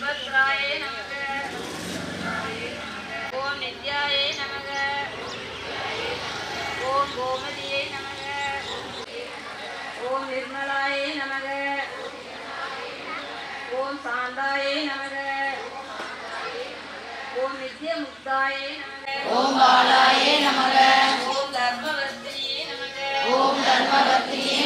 சுபத்ராயே நமக. ஓம் நித்யாயே நமக. ஓம் கோமதியே நமக. ஓம் நிர்மலாயே நமக. ஓம் சாந்தாயே நமக. ஓம் நித்யமுக்தாயே நமக. ஓம் பாலாயே நமக. ஓம் தர்மவர்த்தியே நமக. ஓம் தர்மவர்த்தியே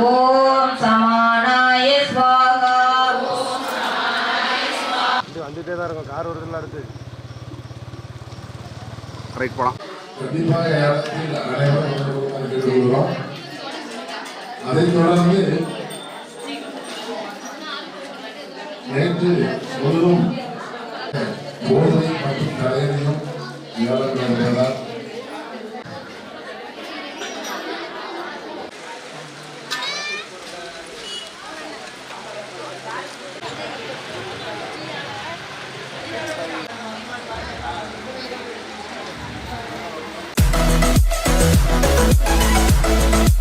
ஓம் சமானாய ஸ்வாகா. இது வந்துட்டே தான் இருக்கும். கார் வருதுல அடுத்து. ரைட் போகலாம் கண்டிப்பாக அனைவரும் அதைத் தொடர்ந்து நேற்று முழுவதும் போதை மற்றும் தலையணையும் வியாழக்கிழமைதான்